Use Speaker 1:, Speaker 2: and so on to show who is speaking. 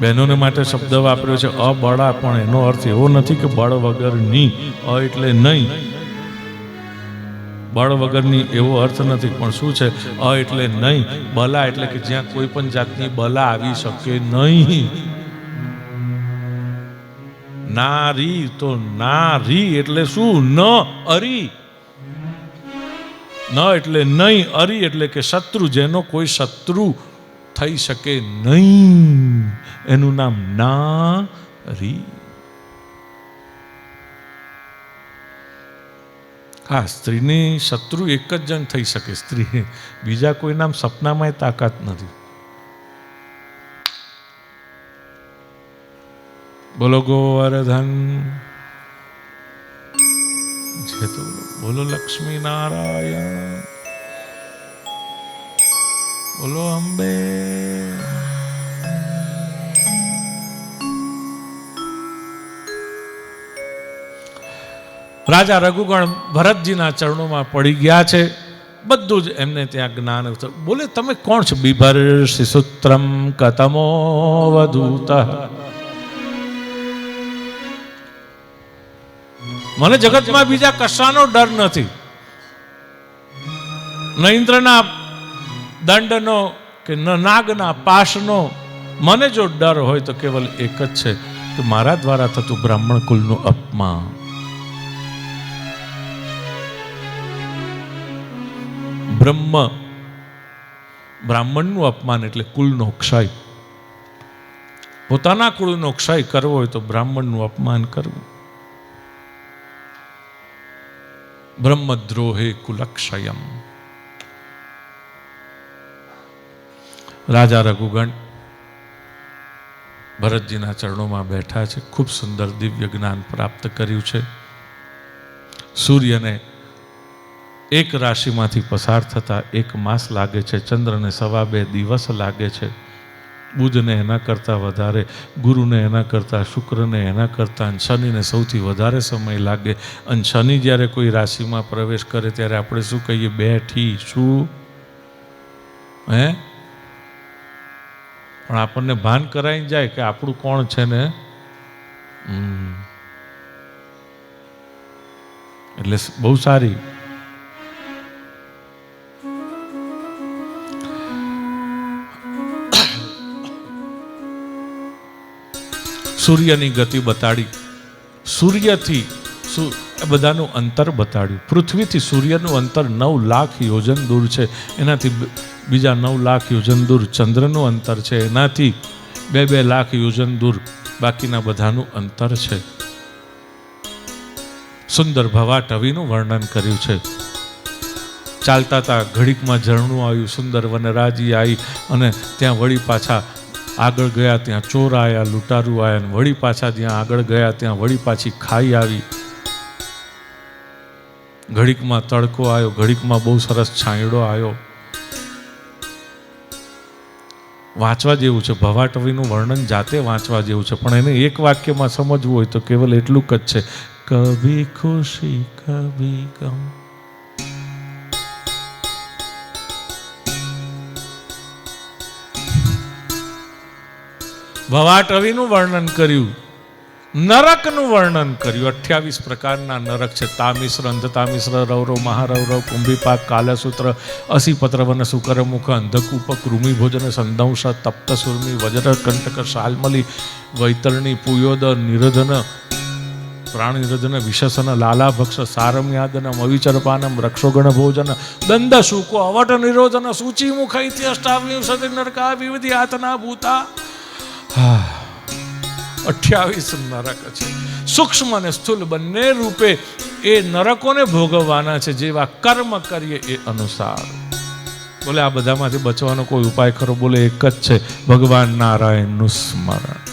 Speaker 1: બહેનોને માટે શબ્દ વાપર્યો છે, અબળા પણ, એનો અર્થ એવો નથી કે બળ વગરની, અ એટલે નહીં. બળ વગરની એવો અર્થ નથી, પણ શું છે, અ એટલે નહીં, બલા એટલે કે જ્યાં કોઈ પણ જાતની બલા આવી શકે નહીં. નારી તો નારી એટલે શું? ન અરી. ન એટલે નહીં, અરી એટલે કે શત્રુ, જેનો કોઈ શત્રુ થઈ શકે નહીં. એનું નામ નારી. હા, સ્ત્રીની શત્રુ એક જ જણ થઈ શકે. સ્ત્રી, બીજા કોઈ નામ સપનામાં તાકાત નથી. બોલો ગોવર્ધન. બોલો લક્ષ્મી નારાયણ બોલો અંબે. રાજા રઘુગણ ભરતજીના ચરણોમાં પડી ગયા છે. બધું જ એમને ત્યાં જ્ઞાન. બોલે, તમે કોણ છો? બિભર શિશુત્રમ કતમો વધૂત. મને જગતમાં બીજા કશાનો ડર નથી. ન દંડનો કે ન નાગના પાશનો મને જો ડર હોય તો કેવલ એક જ છે કે મારા દ્વારા થતું બ્રાહ્મણ કુલનું અપમાન. બ્રહ્મ. બ્રાહ્મણનું અપમાન એટલે કુલનો ક્ષય. પોતાના કુળનો ક્ષય કરવો હોય તો બ્રાહ્મણનું અપમાન કરવું. બ્રહ્મદ્રોહે કુલક્ષયમ. રાજા રઘુગણ ભરતજીના ચરણોમાં બેઠા છે. ખૂબ સુંદર દિવ્ય જ્ઞાન પ્રાપ્ત કર્યું છે. સૂર્યને એક રાશિમાંથી પસાર થતાં એક માસ લાગે છે. ચંદ્રને સવા બે દિવસ લાગે છે. બુધને એના કરતાં વધારે, ગુરુને એના કરતાં, શુક્રને એના કરતાં અને શનિને સૌથી વધારે સમય લાગે. અને શનિ જ્યારે કોઈ રાશિમાં પ્રવેશ કરે ત્યારે આપણે શું કહીએ? બેઠી શું હે? પણ આપણને ભાન કરાઈ જાય કે આપણું કોણ છે ને? એટલે બહુ સારી સૂર્યની ગતિ બતાડી. સૂર્યથી બધાનું અંતર બતાડ્યું. પૃથ્વીથી સૂર્યનું અંતર નવ લાખ યોજન દૂર છે. એનાથી બીજા નવ લાખ યોજન દૂર. ચંદ્રનું અંતર છે. એનાથી બે બે લાખ યોજન દૂર. બાકીના બધાનું અંતર છે. સુંદર ભવાટવીનું વર્ણન કર્યું છે. ચાલતા હતા ઘડીકમાં ઝરણું આવ્યું. સુંદર વનરાજી આવી અને ત્યાં વળી પાછા આગળ ગયા, ત્યાં ચોર આવ્યા લૂંટારું આવ્યા ને વળી પાછા જ્યાં આગળ ગયા, ત્યાં વળી પાછી ખાઈ આવી. ઘડીકમાં તડકો આવ્યો, ઘડીકમાં બહુ સરસ છાંયડો આવ્યો. વાંચવા જેવું છે, ભવાટવીનું વર્ણન જાતે વાંચવા જેવું છે, પણ એને એક વાક્યમાં સમજવું હોય તો કેવલ એટલું જ છે. કભી ખુશી, કભી ગમ. ભવાટવીનું વર્ણન કર્યું, નરકનું વર્ણન કર્યું. અઠ્યાવીસ પ્રકારના નરક છે. તામિશ્ર અંધતામિશ્ર રૌરવ મહારૌરવ કુંભીપાક કાલસૂત્ર, અસીપત્ર વન સુકર મુખ અંધકૂપ કૃમિ ભોજન સંદંશ તપ્ત સુરમી વજ્ર, કંટક શાલમલી વૈતરણી, પુયોદ નિરધન પ્રાણીરધન વિશસન, લાલાભક્ષ, સારમ્યાદન અવિચરપાનમ રક્ષોગણ ભોજન દંડ શુકો અવટ નિરોધન સૂચિ મુખ ઇત્યષ્ટાવિંશતિ નરકા વિવિધ આતના, ભૂતા અઠ્યાવીસ નરક છે સૂક્ષ્મ અને સ્થૂલ બંને રૂપે એ નરકોને ભોગવવાના છે, જેવા કર્મ કરીએ એ અનુસાર. બોલે, આ બધામાંથી બચવાનો કોઈ ઉપાય ખરો? બોલે, એક જ છે, ભગવાન નારાયણનું સ્મરણ.